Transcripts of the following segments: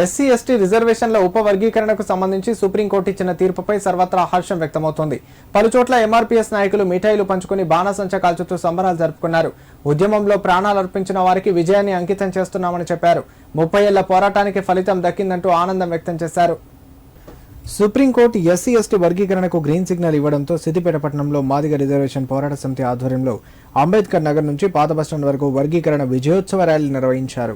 SC ST రిజర్వేషన్ల ఉపవర్గీకరణకు సంబంధించి supreme court ఇచ్చిన తీర్పుపై సర్వత్రా హర్షం వ్యక్తమవుతోంది. పలుచోట్ల ఎంఆర్పీఎస్ నాయకులు మిఠాయిలు పంచుకుని బాణసంచ కాల్చుతూ సంబరాలు జరుపుకున్నారు. ఉద్యమంలో ప్రాణాలు అర్పించిన వారికి విజయాన్ని అంకితం చేస్తున్నామని చెప్పారు. ముప్పై ఏళ్ళ పోరాటానికి ఫలితం దక్కిందంటూ ఆనందం వ్యక్తం చేశారు. సుప్రీంకోర్టు ఎస్సీ ఎస్టీ వర్గీకరణకు గ్రీన్ సిగ్నల్ ఇవ్వడంతో సిద్దిపేట పట్టణంలో మాదిగ రిజర్వేషన్ పోరాట సమితి ఆధ్వర్యంలో అంబేద్కర్ నగర్ నుంచి పాత బస్టాండ్ వరకు వర్గీకరణ విజయోత్సవ ర్యాలీ నిర్వహించారు.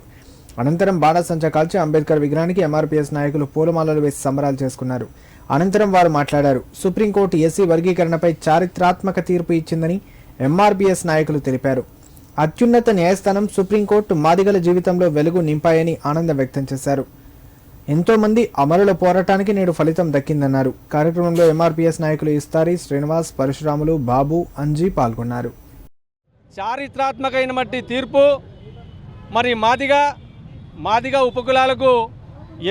అనంతరం బాణసంచ కాల్చి అంబేద్కర్ విగ్రహానికి ఎంఆర్పీఎస్ నాయకులు పూలమాలలు వేసి సంబరాలు చేసుకున్నారు. అనంతరం వారు మాట్లాడారు. సుప్రీంకోర్టు ఎస్సీ వర్గీకరణపై చారిత్రాత్మక తీర్పు ఇచ్చిందని ఎంఆర్పీఎస్ నాయకులు తెలిపారు. అత్యున్నత న్యాయస్థానం సుప్రీంకోర్టు మాదిగల జీవితంలో వెలుగు నింపాయని ఆనందం వ్యక్తం చేశారు. ఎంతోమంది అమరుల పోరాటానికి నేడు ఫలితం దక్కిందన్నారు. కార్యక్రమంలో ఎంఆర్పీఎస్ నాయకులు ఇస్తారి శ్రీనివాస్ పరశురాములు బాబు అంజీ పాల్గొన్నారు. చారిత్రాత్మకమైనటువంటి తీర్పు మరి మాదిగా మాదిగా ఉపకులాలకు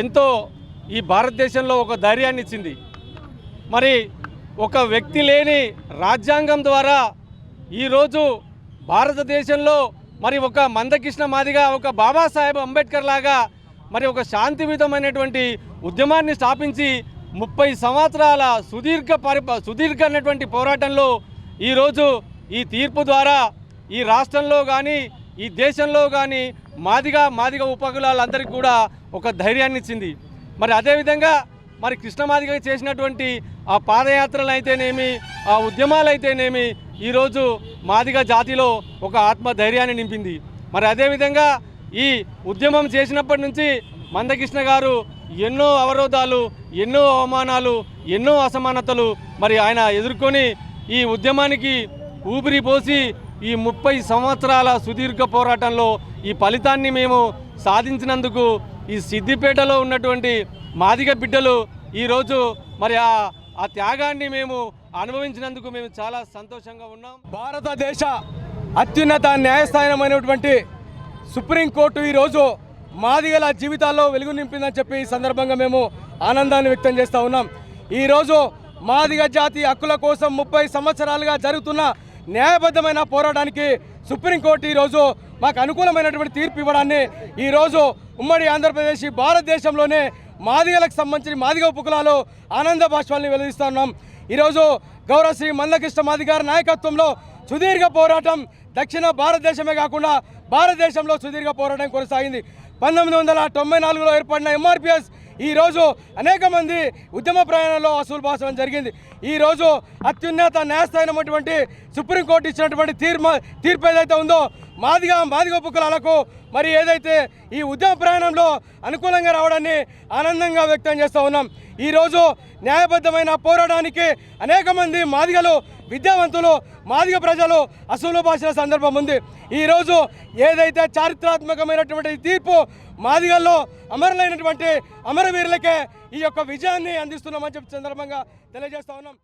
ఎంతో ఈ భారతదేశంలో ఒక ధైర్యాన్ని ఇచ్చింది. మరి ఒక వ్యక్తి లేని రాజ్యాంగం ద్వారా ఈరోజు భారతదేశంలో మరి ఒక మందకృష్ణ మాదిగా ఒక బాబాసాహెబ్ అంబేద్కర్ లాగా మరి ఒక శాంతియుతమైనటువంటి ఉద్యమాన్ని స్థాపించి ముప్పై సంవత్సరాల సుదీర్ఘ పరి సుదీర్ఘనటువంటి పోరాటంలో ఈరోజు ఈ తీర్పు ద్వారా ఈ రాష్ట్రంలో కానీ ఈ దేశంలో కానీ మాదిగా మాదిగా ఉపకులాలందరికీ కూడా ఒక ధైర్యాన్ని ఇచ్చింది. మరి అదేవిధంగా మరి కృష్ణమాదిగా చేసినటువంటి ఆ పాదయాత్రలు అయితేనేమి ఆ ఉద్యమాలు అయితేనేమి ఈరోజు మాదిగా జాతిలో ఒక ఆత్మధైర్యాన్ని నింపింది. మరి అదేవిధంగా ఈ ఉద్యమం చేసినప్పటి నుంచి మందకృష్ణ గారు ఎన్నో అవరోధాలు ఎన్నో అవమానాలు ఎన్నో అసమానతలు మరి ఆయన ఎదుర్కొని ఈ ఉద్యమానికి ఊపిరి పోసి ఈ ముప్పై సంవత్సరాల సుదీర్ఘ పోరాటంలో ఈ ఫలితాన్ని మేము సాధించినందుకు ఈ సిద్దిపేటలో ఉన్నటువంటి మాదిగ బిడ్డలు ఈరోజు మరి ఆ ఆ త్యాగాన్ని మేము అనుభవించినందుకు మేము చాలా సంతోషంగా ఉన్నాం. భారతదేశ అత్యున్నత న్యాయస్థానమైనటువంటి సుప్రీంకోర్టు ఈరోజు మాదిగల జీవితాల్లో వెలుగు నింపిందని చెప్పి ఈ సందర్భంగా మేము ఆనందాన్ని వ్యక్తం చేస్తూ ఉన్నాం. ఈరోజు మాదిగ జాతి హక్కుల కోసం ముప్పై సంవత్సరాలుగా జరుగుతున్న న్యాయబద్ధమైన పోరాటానికి సుప్రీంకోర్టు ఈరోజు మాకు అనుకూలమైనటువంటి తీర్పు ఇవ్వడాన్ని ఈరోజు ఉమ్మడి ఆంధ్రప్రదేశ్ భారతదేశంలోనే మాదిగలకు సంబంధించిన మాదిగ ఉపకులాలు ఆనంద భాష్పాలని వెలువరిస్తూ ఉన్నాం. ఈరోజు గౌరవ శ్రీ మందకృష్ణ నాయకత్వంలో సుదీర్ఘ పోరాటం దక్షిణ భారతదేశమే కాకుండా భారతదేశంలో సుదీర్ఘ పోరాటం కొనసాగింది. పంతొమ్మిది వందల తొంభై నాలుగులో ఏర్పడిన ఎంఆర్పిఎస్ ఈరోజు అనేక మంది ఉద్యమ ప్రయాణంలో అసూలు బాసడం జరిగింది. ఈరోజు అత్యున్నత న్యాయస్థానమైనటువంటి సుప్రీంకోర్టు ఇచ్చినటువంటి తీర్మా తీర్పు ఏదైతే ఉందో మాదిగా మాదిగ ఉపకులాలకు మరి ఏదైతే ఈ ఉద్యమ ప్రయాణంలో అనుకూలంగా రావడాన్ని ఆనందంగా వ్యక్తం చేస్తూ ఉన్నాం. ఈరోజు న్యాయబద్ధమైన పోరాటానికి అనేక మంది మాదిగలు విద్యావంతులు మాదిగ ప్రజలు అసూలు భాషల సందర్భం ఉంది. ఈరోజు ఏదైతే చారిత్రాత్మకమైనటువంటి తీర్పు మాదిగల్లో అమరులైనటువంటి అమరవీరులకే ఈ యొక్క విజయాన్ని అందిస్తున్నామని చెప్పి సందర్భంగా తెలియజేస్తా ఉన్నాం.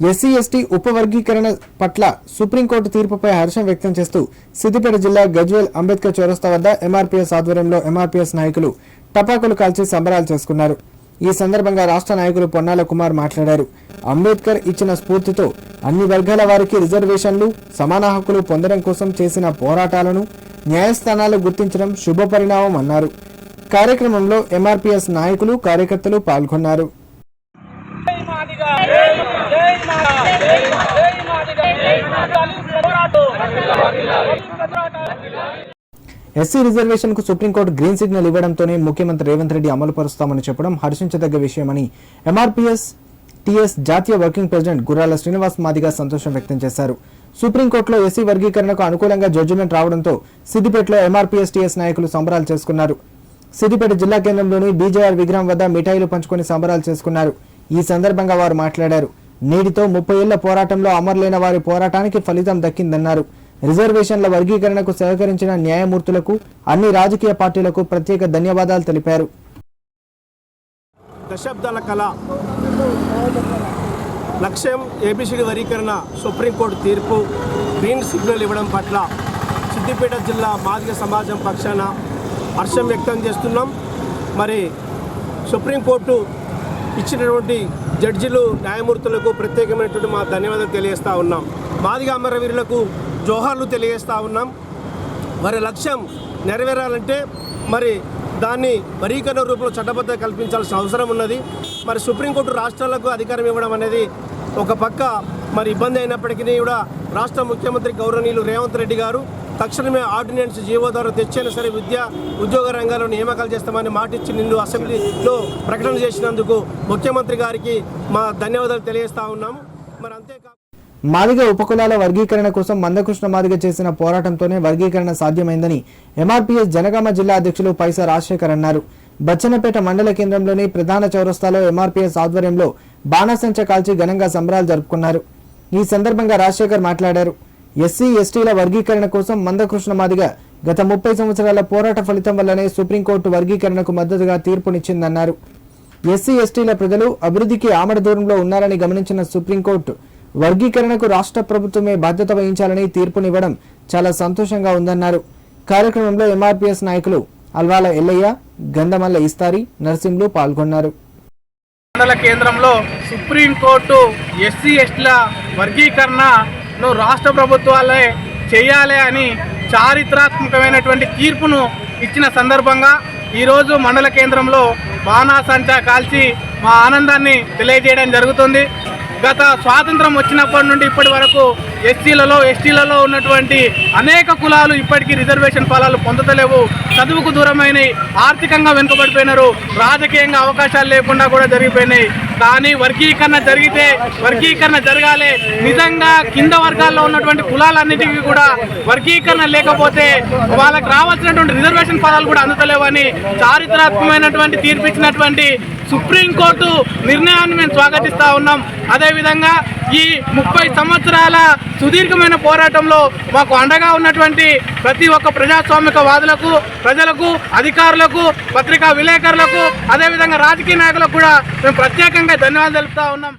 ఎస్సీ ఎస్టీ ఉపవర్గీకరణ పట్ల సుప్రీంకోర్టు తీర్పుపై హర్షం వ్యక్తం చేస్తూ సిద్దిపేట జిల్లా గజ్వేల్ అంబేద్కర్ చౌరస్తా వద్ద ఎంఆర్పీఎస్ ఆధ్వర్యంలో ఎంఆర్పీఎస్ నాయకులు టపాకులు కాల్చి సంబరాలు చేసుకున్నారు. ఈ సందర్భంగా రాష్ట్ర నాయకులు పొన్నాల కుమార్ మాట్లాడారు. అంబేద్కర్ ఇచ్చిన స్ఫూర్తితో అన్ని వర్గాల వారికి రిజర్వేషన్లు సమాన హక్కులు పొందడం కోసం చేసిన పోరాటాలను న్యాయస్థానాలు గుర్తించడం శుభపరిణామం అన్నారు. కార్యక్రమంలో ఎంఆర్పీఎస్ నాయకులు కార్యకర్తలు పాల్గొన్నారు. ఎస్సీ రిజర్వేషన్కు సుప్రీంకోర్టు గ్రీన్ సిగ్నల్ ఇవ్వడంతోనే ముఖ్యమంత్రి రేవంత్ రెడ్డి అమలు పరుస్తామని చెప్పడం హర్షించదగ్గ విషయమని ఎంఆర్పీఎస్ టీఎస్ జాతీయ వర్కింగ్ ప్రెసిడెంట్ గుర్రాల శ్రీనివాస్ మాదిగా సంతోషం వ్యక్తం చేశారు. సుప్రీంకోర్టులో ఎస్సీ వర్గీకరణకు అనుకూలంగా జడ్జిమెంట్ రావడంతో సిద్దిపేటలో ఎంఆర్పీఎస్ టీఎస్ నాయకులు సంబరాలు చేసుకున్నారు. సిద్దిపేట జిల్లా కేంద్రంలోని బీజేఆర్ విగ్రహం వద్ద మిఠాయిలు పంచుకొని సంబరాలు చేసుకున్నారు. ఈ సందర్భంగా వారు మాట్లాడారు. నేటితో ముప్పై ఏళ్ళ పోరాటంలో అమరులైన వారి పోరాటానికి ఫలితం దక్కిందన్నారు. రిజర్వేషన్ల వర్గీకరణకు సహకరించిన న్యాయమూర్తులకు అన్ని రాజకీయ పార్టీలకు ప్రత్యేక ధన్యవాదాలు తెలిపారు. దశాబ్దాల కళ. లక్ష్యం ఏబిసిడి వర్గీకరణ సుప్రీంకోర్టు తీర్పు గ్రీన్ సిగ్నల్ ఇవ్వడం పట్ల సిద్దిపేట జిల్లా మాదిగ సమాజం పక్షాన హర్షం వ్యక్తం చేస్తున్నాం. మరి సుప్రీంకోర్టు ఇచ్చినటువంటి జడ్జిలు న్యాయమూర్తులకు ప్రత్యేకమైనటువంటి మా ధన్యవాదాలు తెలియజేస్తూ ఉన్నాం. మాదిగా అమరవీరులకు జోహార్లు తెలియజేస్తూ ఉన్నాం. మరి లక్ష్యం నెరవేరాలంటే మరి దాన్ని వరీకరణ రూపంలో చట్టబద్ధత కల్పించాల్సిన అవసరం ఉన్నది. మరి సుప్రీంకోర్టు రాష్ట్రాలకు అధికారం ఇవ్వడం అనేది ఒక పక్క మరి ఇబ్బంది అయినప్పటికీ కూడా రాష్ట్ర ముఖ్యమంత్రి గౌరవనీయులు రేవంత్ రెడ్డి గారు తక్షణమే ఆర్డినెన్స్ జీవో ద్వారా తెచ్చైనా సరే విద్య ఉద్యోగ రంగాల్లో నియామకాలు చేస్తామని మాటిచ్చి నిన్ను అసెంబ్లీలో ప్రకటన చేసినందుకు ముఖ్యమంత్రి గారికి మా ధన్యవాదాలు తెలియజేస్తా ఉన్నాము. మరి అంతేకాదు మాదిగ ఉపకులాల వర్గీకరణ కోసం మందకృష్ణ మాదిగ చేసిన పోరాటంతోనే వర్గీకరణ సాధ్యమైందని ఎంఆర్పీఎస్ జనగామ జిల్లా అధ్యక్షులు పైసా రాజశేఖర్ అన్నారు. బచ్చన్నపేట మండల కేంద్రంలోని ప్రధాన చౌరస్తాలో ఎంఆర్పీఎస్ ఆధ్వర్యంలో బాణసంచ కాల్చి ఘనంగా సంబరాలు జరుపుకున్నారు. ఈ సందర్భంగా రాజశేఖర్ మాట్లాడారు. ఎస్సీ ఎస్టీల వర్గీకరణ కోసం మందకృష్ణ మాదిగ గత ముప్పై సంవత్సరాల పోరాట ఫలితం వల్లనే సుప్రీంకోర్టు వర్గీకరణకు మద్దతుగా తీర్పునిచ్చిందన్నారు. ఎస్సీ ఎస్టీల ప్రజలు అభివృద్ధికి ఆమడ దూరంలో ఉన్నారని గమనించిన సుప్రీంకోర్టు వర్గీకరణకు రాష్ట్ర ప్రభుత్వమే బాధ్యత వహించాలని తీర్పునివ్వడం చాలా సంతోషంగా ఉందన్నారు. కార్యక్రమంలో ఎంఆర్పీఎస్ నాయకులు అల్వాల ఎల్లయ్య గంధమల్ల ఇస్తారి నర్సింహులు పాల్గొన్నారు. మండల కేంద్రంలో సుప్రీంకోర్టు ఎస్సీ ఎస్టీల వర్గీకరణను రాష్ట్ర ప్రభుత్వాలే చేయాలి అని చారిత్రాత్మకమైనటువంటి తీర్పును ఇచ్చిన సందర్భంగా ఈరోజు మండల కేంద్రంలో బాణాసంచా కాల్చి మా ఆనందాన్ని తెలియజేయడం జరుగుతుంది. గత స్వాతంత్రం వచ్చినప్పటి నుండి ఇప్పటి వరకు ఎస్సీలలో ఎస్టీలలో ఉన్నటువంటి అనేక కులాలు ఇప్పటికీ రిజర్వేషన్ ఫలాలు పొందతలేవు చదువుకు దూరమైన ఆర్థికంగా వెనుకబడిపోయినారు. రాజకీయంగా అవకాశాలు లేకుండా కూడా జరిగిపోయినాయి. కానీ వర్గీకరణ జరిగితే వర్గీకరణ జరగాలి. నిజంగా కింద వర్గాల్లో ఉన్నటువంటి కులాలన్నిటికీ కూడా వర్గీకరణ లేకపోతే వాళ్ళకి రావాల్సినటువంటి రిజర్వేషన్ పదాలు కూడా అందుతలేవని చారిత్రాత్మకమైనటువంటి తీర్పు ఇచ్చినటువంటి సుప్రీంకోర్టు నిర్ణయాన్ని మేము స్వాగతిస్తూ ఉన్నాం. అదేవిధంగా ఈ ముప్పై సంవత్సరాల సుదీర్ఘమైన పోరాటంలో మాకు అండగా ఉన్నటువంటి ప్రతి ఒక్క ప్రజాస్వామిక వాదులకు ప్రజలకు అధికారులకు పత్రికా విలేకరులకు అదేవిధంగా రాజకీయ నాయకులకు కూడా మేము ప్రత్యేకంగా ధన్యవాదాలు తెలుపుతా ఉన్నాం.